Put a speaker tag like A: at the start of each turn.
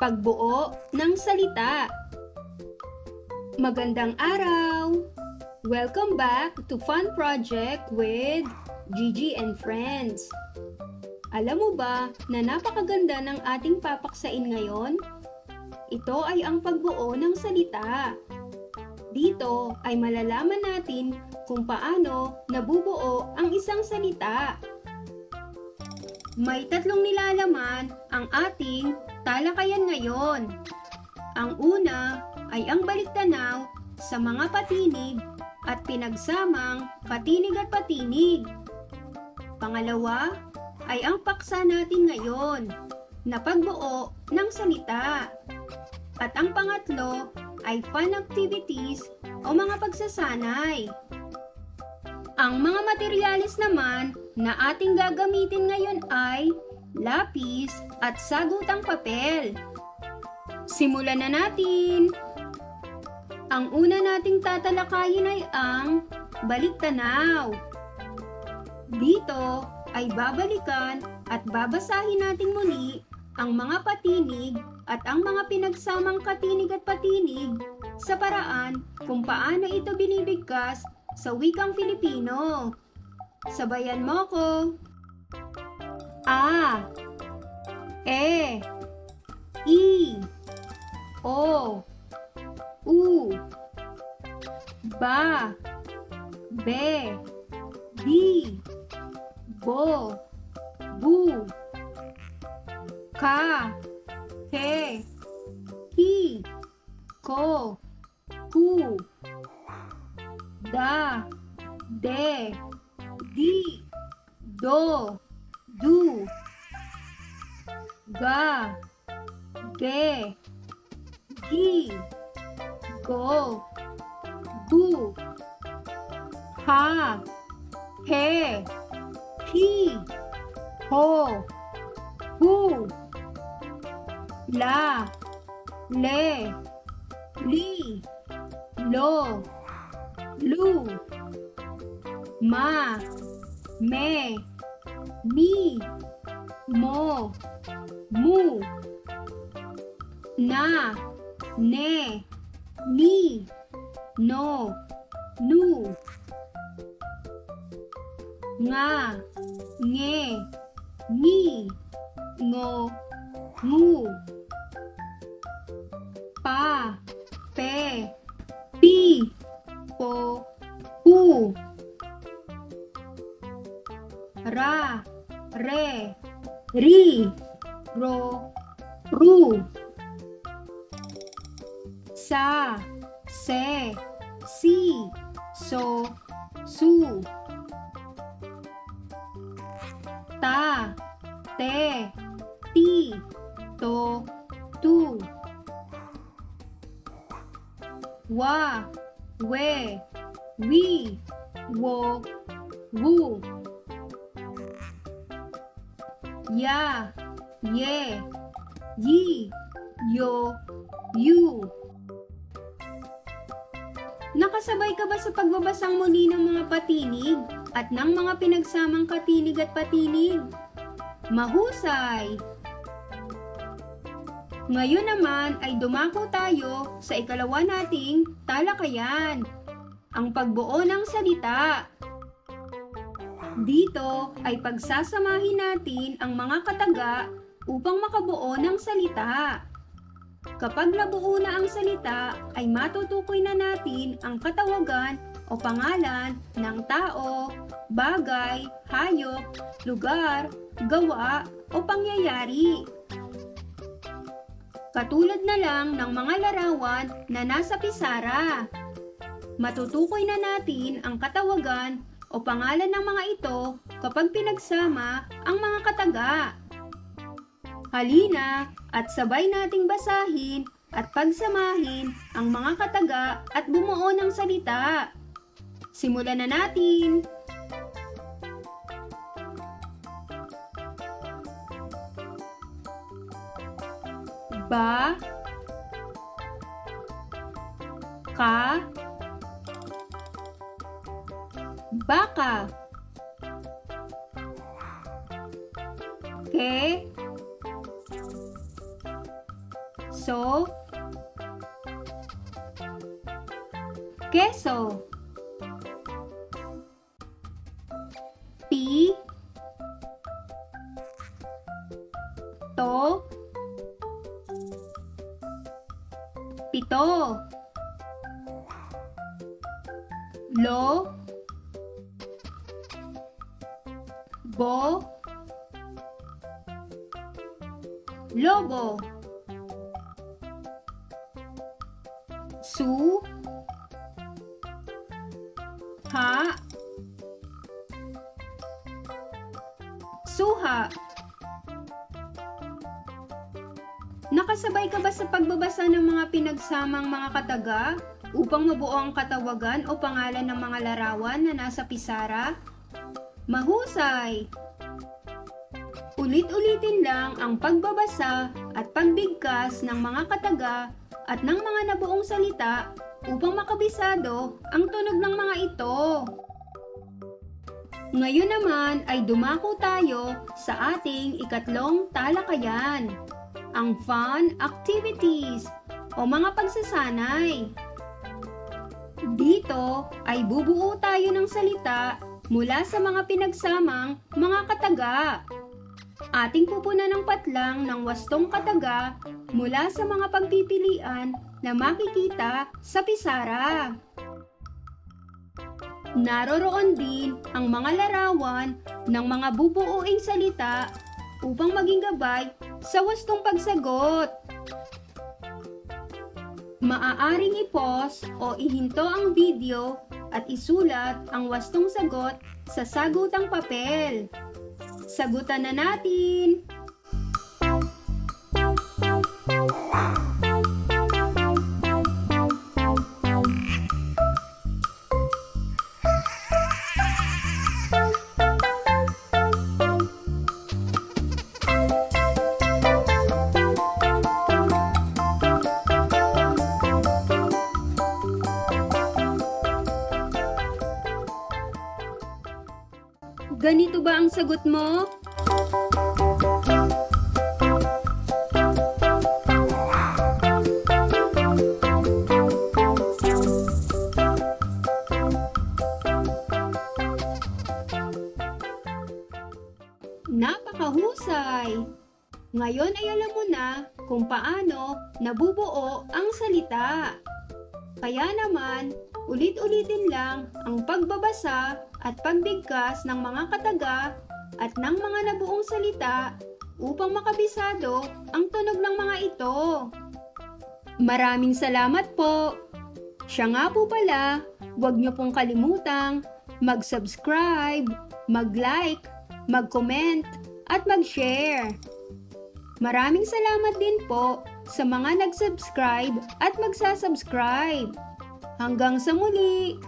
A: Pagbuo ng salita. Magandang araw! Welcome back to Fun Project with Gigi and Friends. Alam mo ba na napakaganda ng ating papaksain ngayon? Ito ay ang pagbuo ng salita. Dito ay malalaman natin kung paano nabubuo ang isang salita. May tatlong nilalaman ang ating talakayan ngayon. Ang una ay ang baliktanaw sa mga patinig at pinagsamang patinig at patinig. Pangalawa ay ang paksa natin ngayon na pagbuo ng salita. At ang pangatlo ay fun activities o mga pagsasanay. Ang mga materyales naman na ating gagamitin ngayon ay lapis at sagutang papel. Simulan na natin! Ang una nating tatalakayin ay ang baliktanaw. Dito ay babalikan at babasahin natin muli ang mga patinig at ang mga pinagsamang katinig at patinig sa paraan kung paano ito binibigkas sa wikang Filipino. Sabayan mo ko. A E I O U Ba Be Di Bo Bu Ka He Hi Ko Ku Da De Di Do do, ga, ge, gi, go, gu, ha, he, ki, ho, hu, la, le, li, lo, lu, ma, me, Mi Mo Mu Na Ne Ni No Nu Nga Nge Ni Ngo Ngu Pa Pe Ra Re Ri Ro Ru. Sa Se Si So Su. Ta Te Ti To Tu. Wa We Wi Wo Wu Ya Ye Yi Yo Yu Nakasabay ka ba sa pagbabasang muli ng mga patinig at ng mga pinagsamang katinig at patinig? Mahusay! Ngayon naman ay dumako tayo sa ikalawa nating talakayan, ang pagbuo ng salita. Dito ay pagsasamahin natin ang mga kataga upang makabuo ng salita. Kapag nabuo na ang salita, ay matutukoy na natin ang katawagan o pangalan ng tao, bagay, hayop, lugar, gawa o pangyayari. Katulad na lang ng mga larawan na nasa pisara. Matutukoy na natin ang katawagan o pangalan ng mga ito kapag pinagsama ang mga kataga. Halina at sabay nating basahin at pagsamahin ang mga kataga at bumuo ng salita. Simulan na natin! Ba Ka Baka. Ke piso, keso, pi, to, pito, lo, bo, lobo, su, ha, suha. Nakasabay ka ba sa pagbabasa ng mga pinagsamang mga kataga upang mabuo ang katawagan o pangalan ng mga larawan na nasa pisara? Mahusay! Ulit-ulitin lang ang pagbabasa at pagbigkas ng mga kataga at ng mga nabuong salita upang makabisado ang tunog ng mga ito. Ngayon naman ay dumako tayo sa ating ikatlong talakayan, ang fun activities o mga pagsasanay. Dito ay bubuo tayo ng salita mula sa mga pinagsamang mga kataga. Ating pupunan ng patlang ng wastong kataga mula sa mga pagpipilian na makikita sa pisara. Naroroon din ang mga larawan ng mga bubuuing salita upang maging gabay sa wastong pagsagot. Maaaring i-pause o ihinto ang video at isulat ang wastong sagot sa sagutang papel. Sagutan na natin! Ganito ba ang sagot mo? Napakahusay! Ngayon ay alam mo na kung paano nabubuo ang salita. Kaya naman, ulit-ulitin lang ang pagbabasa at pagbigkas ng mga kataga at ng mga nabuong salita upang makabisado ang tunog ng mga ito. Maraming salamat po! Siya nga po pala, huwag niyo pong kalimutang mag-subscribe, mag-like, mag-comment, at mag-share. Maraming salamat din po sa mga nag-subscribe at magsasubscribe. Hanggang sa muli!